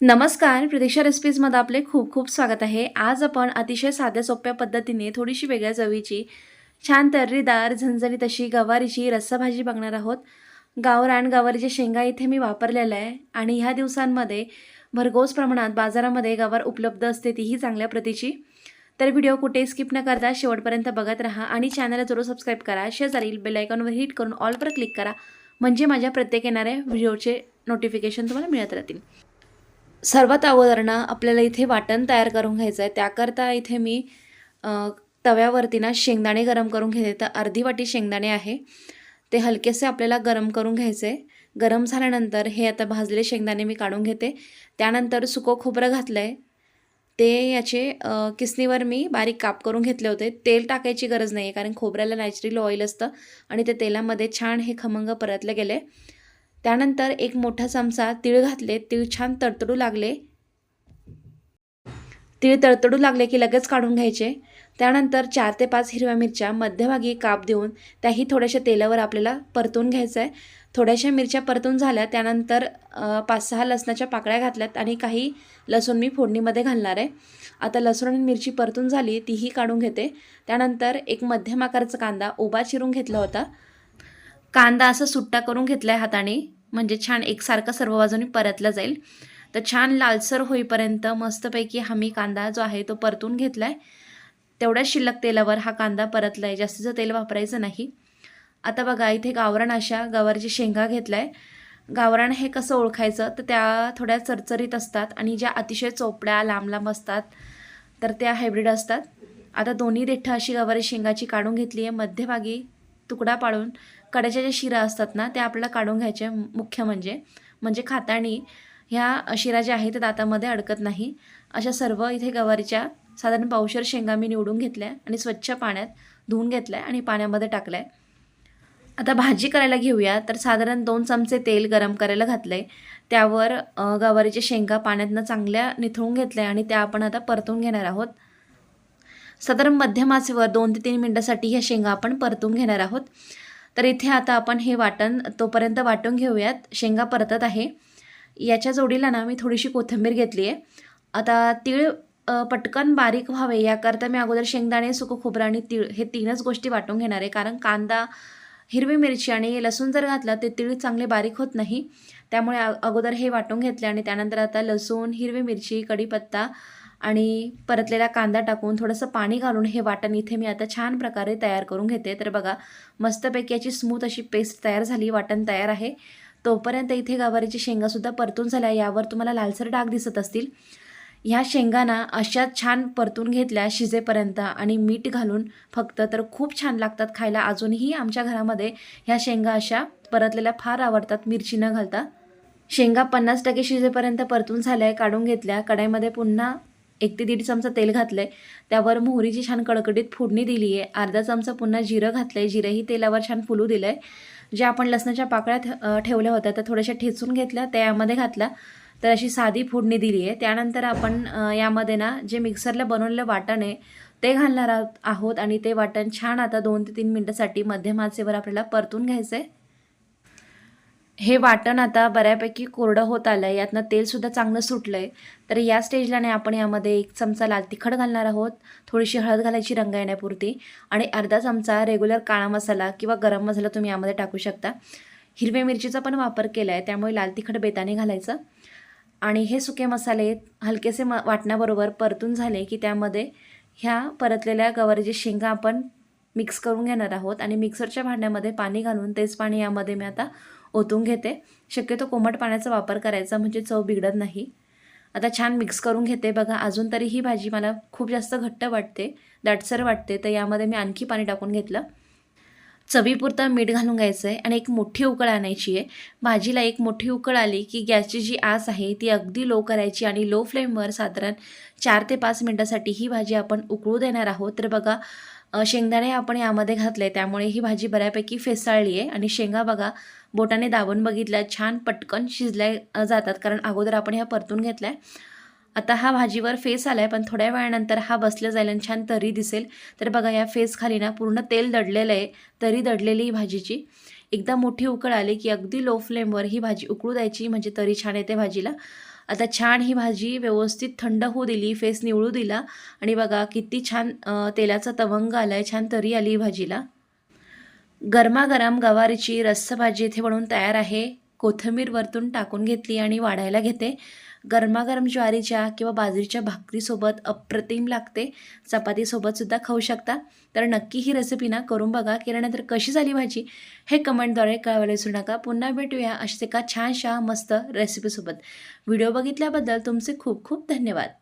नमस्कार प्रतीक्षा रेसिपीजमध्ये आपले खूप खूप स्वागत आहे. आज आपण अतिशय साध्या सोप्या पद्धतीने थोडीशी वेगळ्या चवीची छान तर्रीदार झणझणीत अशी गवारीची रस्साभाजी बघणार आहोत. गावरान गवारीच्या शेंगा इथे मी वापरलेल्या आहे आणि ह्या दिवसांमध्ये भरघोस प्रमाणात बाजारामध्ये गवार उपलब्ध असते तीही चांगल्या प्रतीची. तर व्हिडिओ कुठे स्किप न करता शेवटपर्यंत बघत राहा आणि चॅनलला जरूर सबस्क्राईब करा. शेजारील बेलायकॉनवर हिट करून ऑलवर क्लिक करा. म्हणजे माझ्या प्रत्येक येणाऱ्या व्हिडिओचे नोटिफिकेशन तुम्हाला मिळत राहतील. सर्वात अगोदर ना आपल्याला इथे वाटण तयार करून घ्यायचं आहे. त्याकरता इथे मी तव्यावरती ना शेंगदाणे गरम करून घेते. तर अर्धी वाटी शेंगदाणे आहे. ते हलकेसे आपल्याला गरम करून घ्यायचे आहे. गरम झाल्यानंतर हे आता भाजलेले शेंगदाणे मी काढून घेते. त्यानंतर सुकं खोबरं घातलं आहे ते याचे किसनीवर मी बारीक काप करून घेतले होते. तेल टाकायची गरज नाही आहे कारण खोबऱ्याला नॅचरल ऑइल असतं आणि ते तेलामध्ये छान हे खमंग परतले गेले. त्यानंतर एक मोठा चमचा तीळ घातले तीळ छान तडतडू लागले. तीळ तडतडू लागले की लगेच काढून घ्यायचे. त्यानंतर चार ते पाच हिरव्या मिरच्या मध्यभागी काप देऊन त्याही थोड्याशा तेलावर आपल्याला परतून घ्यायचं आहे थोड्याशा मिरच्या परतून झाल्या त्यानंतर पाच सहा लसणाच्या पाकळ्या घातल्यात आणि काही लसूण मी फोडणीमध्ये घालणार आहे. आता लसूण आणि मिरची परतून झाली तीही काढून घेते. त्यानंतर एक मध्यम आकाराचा कांदा उभा चिरून घेतला होता. कांदा असा सुट्टा करून घेतला आहे हाताने म्हणजे छान एकसारखं सर्व बाजूनी परतला जाईल. तर छान लालसर होईपर्यंत मस्तपैकी हा मी कांदा जो आहे तो परतून घेतला आहे तेवढ्याच शिल्लक तेलावर हा कांदा परतला आहे जास्तीचं तेल वापरायचं नाही. आता बघा इथे गावरण अशा गवारची शेंगा घेतला आहे गावरान हे कसं ओळखायचं? तर त्या थोड्या चरचरीत असतात आणि ज्या अतिशय चोपड्या लांब लांब असतात तर त्या हायब्रिड असतात. आता दोन्ही देठं अशी गवारी शेंगाची काढून घेतली आहे मध्यभागी तुकडा पाडून कड्याच्या ज्या शिरा असतात ना त्या आपल्याला काढून घ्यायच्या मुख्य म्हणजे म्हणजे खातानी ह्या शिरा ज्या आहेत त्या दातामध्ये अडकत नाही. अशा सर्व इथे गवारीच्या साधारण पावशर शेंगा मी निवडून घेतल्या आणि स्वच्छ पाण्यात धुवून घेतल्या आणि पाण्यामध्ये टाकल्या. आता भाजी करायला घेऊया. तर साधारण दोन चमचे तेल गरम करायला घातलं आहे त्यावर गवारीच्या शेंगा पाण्यातनं चांगल्या निथळून घेतल्या आणि त्या आपण आता परतून घेणार आहोत. साधारण मध्यम आचेवर दोन ते तीन मिनटासाठी ह्या शेंगा आपण परतून घेणार आहोत. तर इथे आता आपण हे वाटण तोपर्यंत वाटून घेऊयात. शेंगा परतत आहे. याच्या जोडीला ना मी थोडीशी कोथिंबीर घेतली आहे. आता तीळ पटकन बारीक व्हावे याकरता मी अगोदर शेंगदाणे सुकं खोबरं आणि तीळ हे तीनच गोष्टी वाटून घेणार आहे. कारण कांदा हिरवी मिरची आणि लसूण जर घातला ते तीळ चांगले बारीक होत नाही. त्यामुळे अगोदर हे वाटून घेतले आणि त्यानंतर आता लसूण हिरवी मिरची कढीपत्ता आणि परतलेला कांदा टाकून थोडंसं पाणी घालून हे वाटण इथे मी आता छान प्रकारे तयार करून घेते. तर बघा मस्तपैकी याची स्मूथ अशी पेस्ट तयार झाली वाटण तयार आहे. तोपर्यंत इथे गावारीची शेंगासुद्धा परतून झाल्या. यावर तुम्हाला लालसर डाग दिसत असतील. ह्या शेंगांना अशा छान परतून घेतल्या शिजेपर्यंत आणि मीठ घालून फक्त तर खूप छान लागतात खायला. अजूनही आमच्या घरामध्ये ह्या शेंगा अशा परतलेल्या फार आवडतात मिरची न घालता. शेंगा पन्नास टक्के शिजेपर्यंत परतून झाल्या काढून घेतल्या. कढाईमध्ये पुन्हा एक ते दीड चमचा तेल घातलं आहे त्यावर मोहरीची छान कडकडीत फोडणी दिली आहे अर्धा चमचा पुन्हा जिरं घातलं आहे जिरंही तेलावर छान फुलू दिलं आहे ज्या आपण लसणाच्या पाकळ्या ठेवल्या होत्या त्या थोड्याशा ठेचून घेतल्या त्यामध्ये यामध्ये घातल्या. तर अशी साधी फोडणी दिली आहे त्यानंतर आपण यामध्ये ना जे मिक्सरला बनवलेलं वाटण आहे ते घालणार आहोत- आहोत आणि ते वाटण छान आता दोन ते तीन मिनटासाठी मध्यम आचेवर आपल्याला परतून घ्यायचं आहे हे वाटण आता बऱ्यापैकी कोरडं होत आलं आहे यातनं तेलसुद्धा चांगलं सुटलं आहे तर या स्टेजला नाही आपण यामध्ये एक चमचा लाल तिखट घालणार आहोत. थोडीशी हळद घालायची रंग येण्यापुरती. आणि अर्धा चमचा रेग्युलर काळा मसाला किंवा गरम मसाला तुम्ही यामध्ये टाकू शकता. हिरव्या मिरचीचा पण वापर केला आहे त्यामुळे लाल तिखट बेताने घालायचं. आणि हे सुके मसाले हलकेसे म वाटण्याबरोबर परतून झाले की त्यामध्ये ह्या परतलेल्या गवारीची शेंगा आपण मिक्स करून घेणार आहोत आणि मिक्सरच्या भांड्यामध्ये पाणी घालून तेच पाणी यामध्ये मी आता ओतून घेते. शक्यतो कोमट पाण्याचा वापर करायचा म्हणजे चव बिघडत नाही. आता छान मिक्स करून घेते बघा. अजून तरी ही भाजी मला खूप जास्त घट्ट वाटते दाटसर वाटते तर यामध्ये मी आणखी पाणी टाकून घेतलं. चवीपुरतं मीठ घालून घ्यायचं आहे आणि एक मोठी उकळ आणायची आहे. भाजीला एक मोठी उकळ आली की गॅसची जी आस आहे ती अगदी लो करायची आणि लो फ्लेमवर साधारण चार ते पाच मिनटासाठी ही भाजी आपण उकळू देणार आहोत. तर बघा शेंगदाणे आपण यामध्ये घातले त्यामुळे ही भाजी बऱ्यापैकी फेसाळली आहे. आणि शेंगा बघा बोटाने दाबून बघितल्या छान पटकन शिजल्या जातात. कारण अगोदर आपण ह्या परतून घेतल्या. आता हा भाजीवर फेस आला आहे पण थोड्या वेळानंतर हा बसला जाईल आणि छान तरी दिसेल. तर बघा या फेस खाली ना पूर्ण तेल दडलेलं आहे तरी दडलेली ही भाजीची. एकदा मोठी उकळ आली की अगदी लो फ्लेमवर ही भाजी उकळू द्यायची म्हणजे तरी छान येते भाजीला. आता छान ही भाजी व्यवस्थित थंड होऊ दिली फेस निवळू दिला. आणि बघा किती छान तेलाचा तवंग आला आहे छान तरी आली भाजीला. गरमागरम गवारीची रस्स भाजी इथे बनवून तयार आहे. कोथिंबीर वरतून टाकून घेतली आणि वाढायला घेते. गरमागरम ज्वारीच्या किंवा बाजरीच्या भाकरीसोबत अप्रतिम लागते. चपातीसोबतसुद्धा खाऊ शकता. तर नक्की ही रेसिपी ना करून बघा. केल्यानंतर कशी झाली भाजी? हे कमेंटद्वारे कळवायला विसरू नका. पुन्हा भेटूया अशाच एका छानशा मस्त रेसिपीसोबत व्हिडिओ बघितल्याबद्दल तुमचे खूप खूप धन्यवाद.